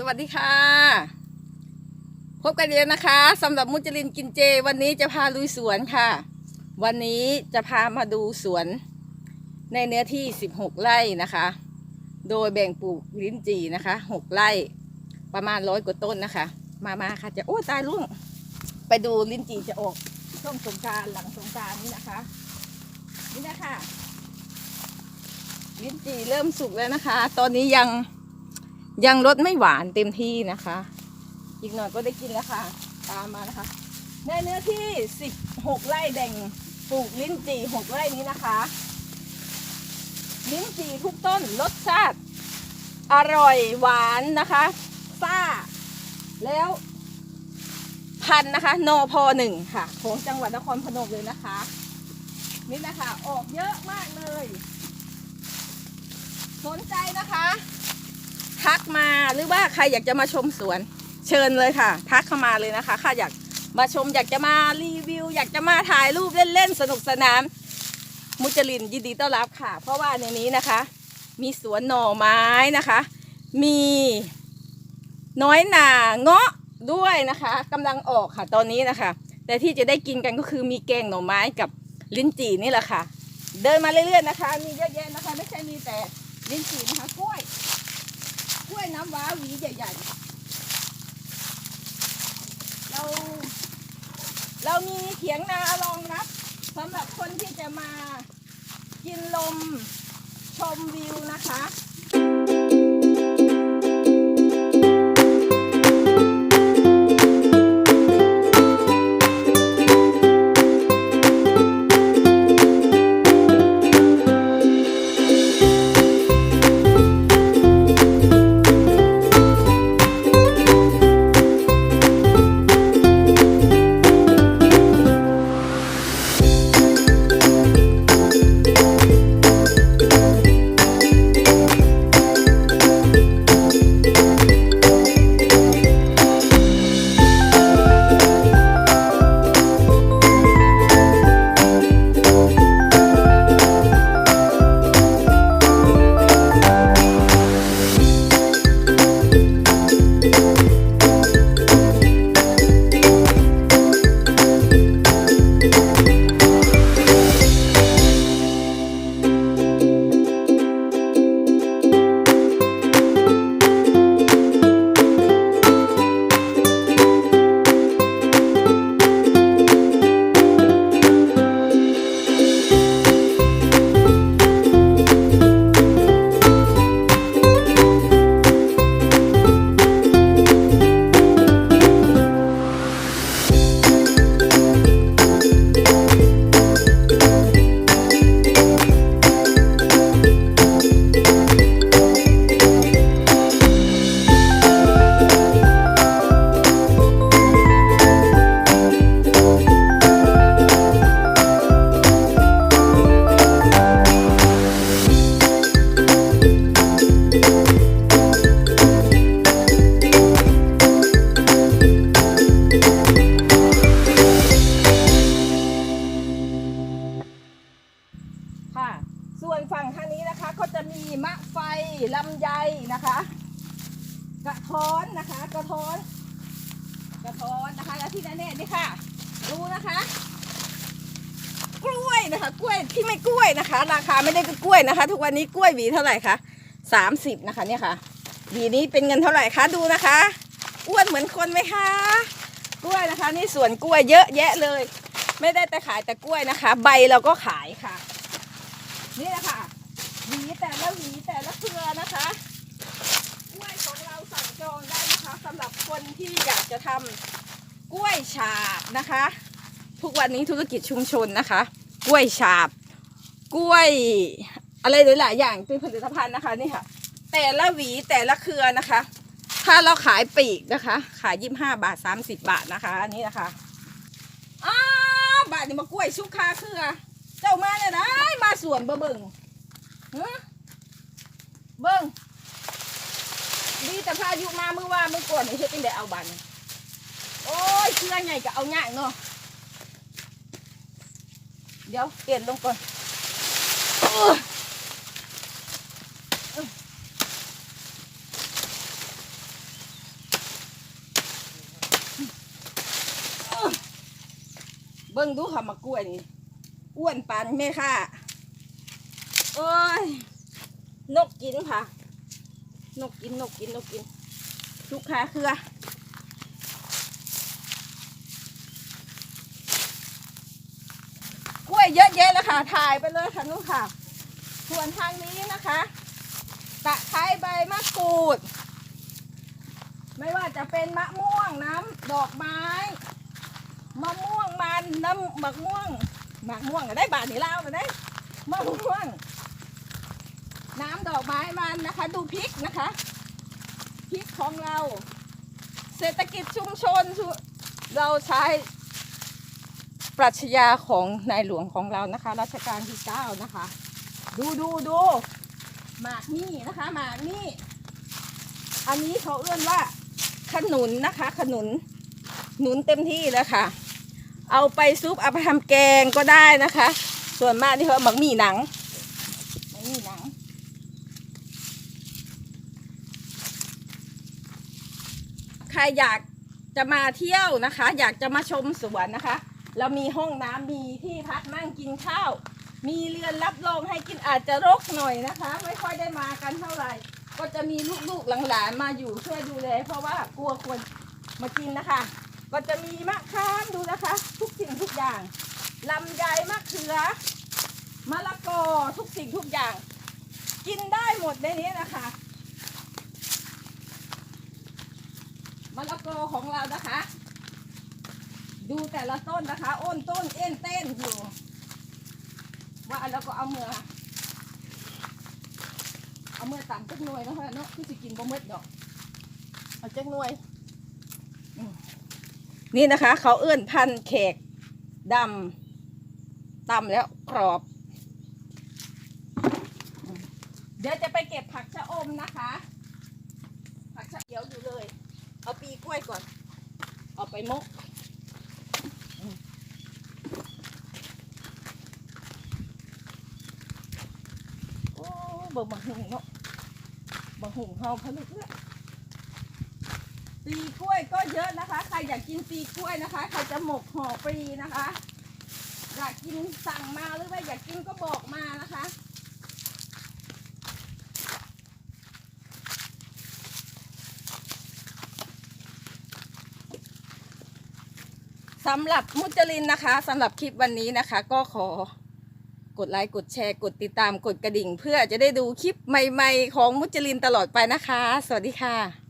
สวัสดีค่ะ พบกันอีกแล้วนะคะสำหรับมุจลินกินเจ วันนี้จะพาลุยสวนค่ะ วันนี้จะพามาดูสวนในเนื้อที่ 16 ไร่นะคะ โดยแบ่งปลูกลิ้นจี่นะคะ 6 ไร่ ประมาณร้อยกว่าต้นนะคะ มามาค่ะจะโอ้ตายลุ่งไปดูลิ้นจี่จะออกช่วงสงการหลังสงการนี้นะคะ นี่นะคะลิ้นจี่เริ่มสุกแล้วนะคะ ตอนนี้ยัง ยังรสไม่หวานเต็มที่นะคะ อีกหน่อยก็ได้กินแล้วค่ะ ตามมานะคะในเนื้อที่ 16 ไร่แบ่งปลูกลิ้นจี่6ไร่นี้นะคะ ลิ้นจี่ทุกต้นรสชาติ อร่อยหวานนะคะซ่า แล้วพันนะคะนอพอหนึ่งค่ะของจังหวัดนครพนมเลยนะคะ นี่นะคะ ออกเยอะมากเลย สนใจนะคะ ทักมาหรือว่าใครอยากจะมาชมสวนเชิญเลยค่ะ ทักเข้ามาเลยนะคะค่ะอยากมาชมอยากจะมารีวิว อยากจะมาถ่ายรูปเล่นๆสนุกสนาน มุจลินยินดีต้อนรับค่ะ เพราะว่าในนี้นะคะ มีสวนหน่อไม้นะคะ มีน้อยหนาเงาะด้วยนะคะกำลังออกค่ะตอนนี้นะคะ แต่ที่จะได้กินกันก็คือมีแกงหน่อไม้กับลิ้นจี่นี่แหละค่ะ เดินมาเรื่อยๆนะคะ มีเยอะแยะนะคะ ไม่ใช่มีแต่ลิ้นจี่นะคะกล้วย ล้วยน้ำว้าหวีใหญ่ๆ เรา เรามีเถียงนารองรับสำหรับคนที่จะมากินลมชมวิวนะคะค่ะ กระท้อนนะคะแล้วที่แน่ๆนี่ค่ะ ดูนะคะ กล้วยนะคะ กล้วยที่ไม่กล้วยนะคะ ราคาไม่ได้กล้วยนะคะ ทุกวันนี้กล้วยหวีเท่าไหร่คะสามสิบนะคะเนี่ยค่ะหวีนี้เป็นเงินเท่าไหร่คะดูนะคะอ้วนเหมือนคนไหมคะ กล้วยนะคะ นี่สวนกล้วยเยอะแยะเลย ไม่ได้แต่ขายแต่กล้วยนะคะ ใบเราก็ขายค่ะ นี่แหละค่ะหวีแต่ละหวีแต่ละเครือนะคะกล้วยของเราสั่งจองได้ นะคะสำหรับคนที่อยากจะทำกล้วยฉาบนะคะ ทุกวันนี้ธุรกิจชุมชนนะคะ กล้วยฉาบ กล้วย อะไรหลายๆอย่างเป็นผลิตภัณฑ์นะคะนี่ค่ะ แต่ละหวีแต่ละเครือนะคะ ถ้าเราขายปีกนะคะ ขายยี่ห้าบาทสามสิบบาทนะคะ อันนี้นะคะอ้าบาทนี่มากล้วยชุกคาเครือ เจ้ามาเนี่ยนะมาสวนเบิ่งเบิ่งเบิ่ง ดีแต่พายุมาเมื่อว่าเมื่อก่อนนี่เฮ็ดเป็นได้เอาบันโอ้ยเชื่อใหญ่ก็เอาง่ายเนาะเดี๋ยวเปลี่ยนลงก่อนเบิ้งดูค่มะกล้วยนี่อ้วนปานแม่ค่ะ โอ้ย นกกินค่ะ นกกินนกกินนกกินลูกค้าเครือกล้วยเยอะแยะแล้วค่ะ ถ่ายไปเลยค่ะนู้นค่ะ ส่วนทางนี้นะคะตะไคร้ใบมะกรูด ไม่ว่าจะเป็นมะม่วงน้ำดอกไม้ มะม่วงมันน้ำมะม่วงมะม่วงก็ได้บาทนี่เล่าก็ได้ มะม่วง น้ำดอกไม้มันนะคะ ดูพริกนะคะพริกของเรา เศรษฐกิจชุมชนเราใช้ปรัชญาของในหลวงของเรานะคะ รัชกาลที่เก้านะคะ ดูดูดูหมากนี่นะคะหมากนี่ อันนี้เขาเอื้อนว่าขนุนนะคะ ขนุนหนุนเต็มที่แล้วค่ะ เอาไปซุปเอาไปทำแกงก็ได้นะคะ ส่วนมากที่เขาเอาหมักหมี่หนังหมักหมี่หนัง ใครอยากจะมาเที่ยวนะคะ อยากจะมาชมสวนนะคะ เรามีห้องน้ำมีที่พักนั่งกินข้าว มีเรือนรับรองให้กินอาจจะรกหน่อยนะคะ ไม่ค่อยได้มากันเท่าไหร่ ก็จะมีลูกๆหลานๆมาอยู่ช่วยดูแลเพราะว่ากลัวคนมากินนะคะ ก็จะมีมะขามดูนะคะ ทุกสิ่งทุกอย่างลำไยมะเขือมะละกอทุกสิ่งทุกอย่าง กินได้หมดในนี้นะคะ มะละกอของเรานะคะ ดูแต่ละต้นนะคะอ้นต้นเอ็นเต้นอยู่ว่าเราก็เอาเมือเอาเมือต่ำจักหน่วยนะเนาะที่สิกินบ่หมดดอกเอาจักหน่วย นี่นะคะ เขาเอื้อนพันธุ์แขกดำตำแล้วกรอบ เดี๋ยวจะไปเก็บผักชะอมนะคะ ผักชะเขียวอยู่เลย เอาปีกล้วยก่อน เอาไปมกโอ้บิ่บังหุงเนาะบังหุงเฮาผลึกเลยปีกล้วยก็เยอะนะคะ ใครอยากกินปีกล้วยนะคะ ใครจะหมกห่อปรีนะคะ อยากกินสั่งมาหรือว่าอยากกินก็บอกมานะคะ สำหรับมุจลินนะคะสำหรับคลิปวันนี้นะคะ ก็ขอกดไลค์กดแชร์ กดติดตามกดกระดิ่ง เพื่อจะได้ดูคลิปใหม่ ๆ ของมุจลินตลอดไปนะคะ สวัสดีค่ะ